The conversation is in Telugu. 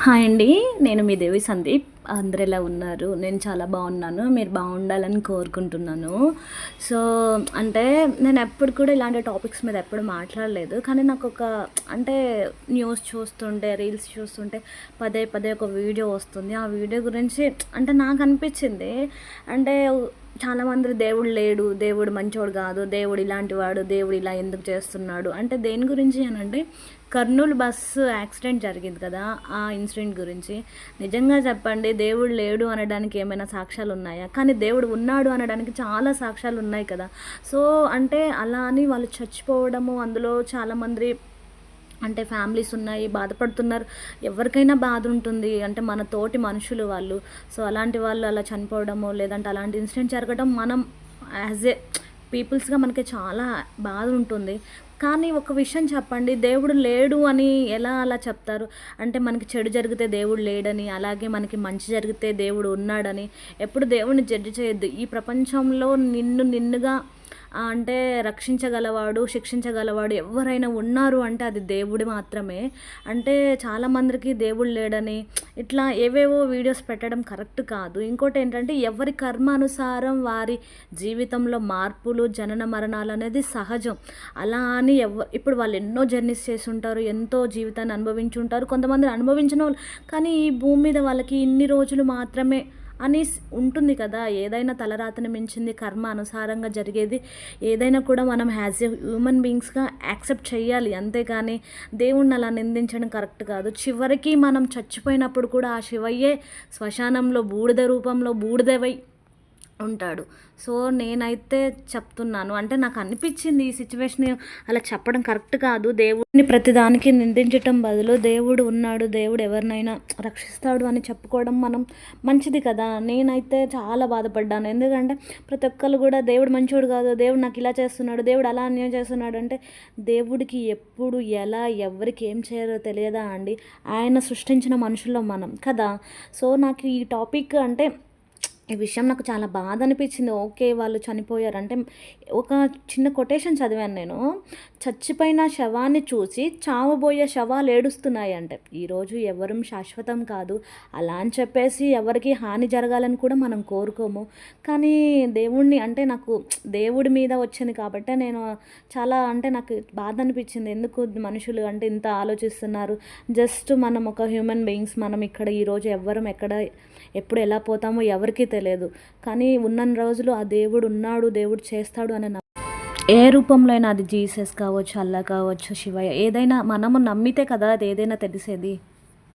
హాయ్ అండి. నేను మీ దేవి సందీప్. అందరు ఎలా ఉన్నారు? నేను చాలా బాగున్నాను. మీరు బాగుండాలని కోరుకుంటున్నాను. సో అంటే నేను ఎప్పుడు కూడా ఇలాంటి టాపిక్స్ మీద ఎప్పుడు మాట్లాడలేదు. కానీ నాకు ఒక అంటే న్యూస్ చూస్తుంటే రీల్స్ చూస్తుంటే పదే పదే ఒక వీడియో వస్తుంది. ఆ వీడియో గురించి అంటే నాకు అనిపించింది. అంటే చాలామంది దేవుడు లేడు దేవుడు మంచోడు కాదు దేవుడు ఇలాంటి వాడు దేవుడు ఇలా ఎందుకు చేస్తున్నాడు? అంటే దేని గురించి అని అంటే కర్నూలు బస్సు యాక్సిడెంట్ జరిగింది కదా ఆ ఇన్సిడెంట్ గురించి. నిజంగా చెప్పండి దేవుడు లేడు అనడానికి ఏమైనా సాక్ష్యాలు ఉన్నాయా? కానీ దేవుడు ఉన్నాడు అనడానికి చాలా సాక్ష్యాలు ఉన్నాయి కదా. సో అంటే అలా అని వాళ్ళు చచ్చిపోవడము అందులో చాలామంది అంటే ఫ్యామిలీస్ ఉన్నాయి బాధపడుతున్నారు. ఎవరికైనా బాధ ఉంటుంది. అంటే మన తోటి మనుషులు వాళ్ళు. సో అలాంటి వాళ్ళు అలా చనిపోవడము లేదంటే అలాంటి ఇన్సిడెంట్ జరగడం మనం యాజ్ ఏ పీపుల్స్గా మనకి చాలా బాధ ఉంటుంది. కానీ ఒక విషయం చెప్పండి. దేవుడు లేడు అని ఎలా అలా చెప్తారు? అంటే మనకి చెడు జరిగితే దేవుడు లేడని అలాగే మనకి మంచి జరిగితే దేవుడు ఉన్నాడని. ఎప్పుడు దేవుడిని జడ్జి చేయొద్దు. ఈ ప్రపంచంలో నిన్ను నిన్నుగా అంటే రక్షించగలవాడు శిక్షించగలవాడు ఎవరైనా ఉన్నారు అంటే అది దేవుడు మాత్రమే. అంటే చాలామందికి దేవుడు లేడని ఇట్లా ఏవేవో వీడియోస్ పెట్టడం కరెక్ట్ కాదు. ఇంకోటి ఏంటంటే ఎవరి కర్మ అనుసారం వారి జీవితంలో మార్పులు జనన మరణాలు అనేది సహజం. అలా అని ఎవ ఇప్పుడు వాళ్ళు ఎన్నో జర్నీస్ చేసి ఉంటారు ఎంతో జీవితాన్ని అనుభవించి ఉంటారు కొంతమంది అనుభవించిన వాళ్ళు కానీ ఈ భూమి మీద వాళ్ళకి ఇన్ని రోజులు మాత్రమే అని ఉంటుంది కదా ఏదైనా తలరాతను మించింది కర్మ అనుసారంగా జరిగేది ఏదైనా కూడా మనం హ్యాజ్ ఎ హ్యూమన్ బీయింగ్స్గా యాక్సెప్ట్ చేయాలి. అంతేగాని దేవుణ్ణి అలా నిందించడం కరెక్ట్ కాదు. చివరికి మనం చచ్చిపోయినప్పుడు కూడా ఆ శివయ్యే శ్మశానంలో బూడిద రూపంలో బూడిదవై ఉంటాడు. సో నేనైతే చెప్తున్నాను. అంటే నాకు అనిపించింది ఈ సిచ్యువేషన్ అలా చెప్పడం కరెక్ట్ కాదు. దేవుడిని ప్రతిదానికి నిందించటం బదులు దేవుడు ఉన్నాడు దేవుడు ఎవరినైనా రక్షిస్తాడు అని చెప్పుకోవడం మనం మంచిది కదా. నేనైతే చాలా బాధపడ్డాను. ఎందుకంటే ప్రతి ఒక్కరు కూడా దేవుడు మంచోడు కాదు దేవుడు నాకు ఇలా చేస్తున్నాడు దేవుడు అలా అన్యాయం చేస్తున్నాడు అంటే దేవుడికి ఎప్పుడు ఎలా ఎవరికి ఏం చేయాలో తెలియదా అండి? ఆయన సృష్టించిన మనుషుల్లో మనం కదా. సో నాకు ఈ టాపిక్ అంటే ఈ విషయం నాకు చాలా బాధ అనిపించింది ఓకే వాళ్ళు చనిపోయారు అంటే ఒక చిన్న కొటేషన్ చదివాను నేను. చచ్చిపోయిన శవాన్ని చూసి చావబోయే శవాలు ఏడుస్తున్నాయి అంటే ఈరోజు ఎవరు శాశ్వతం కాదు. అలా అని చెప్పేసి ఎవరికి హాని జరగాలని కూడా మనం కోరుకోము. కానీ దేవుణ్ణి అంటే నాకు దేవుడి మీద వచ్చింది కాబట్టి నేను చాలా అంటే నాకు బాధ అనిపించింది ఎందుకు మనుషులు అంటే ఇంత ఆలోచిస్తున్నారు? జస్ట్ మనం ఒక హ్యూమన్ బీయింగ్స్ మనం ఇక్కడ ఈరోజు ఎవ్వరం ఎక్కడ ఎప్పుడు ఎలా పోతామో ఎవరికి తెలియదు కానీ ఉన్న రోజులు ఆ దేవుడు ఉన్నాడు దేవుడు చేస్తాడు అనే నమ్మ- ఏ రూపంలో అయినా అది జీసస్ కావచ్చు అల్లా కావచ్చు శివయ్య ఏదైనా మనము నమ్మితే కదా అది ఏదైనా తెలిసేది?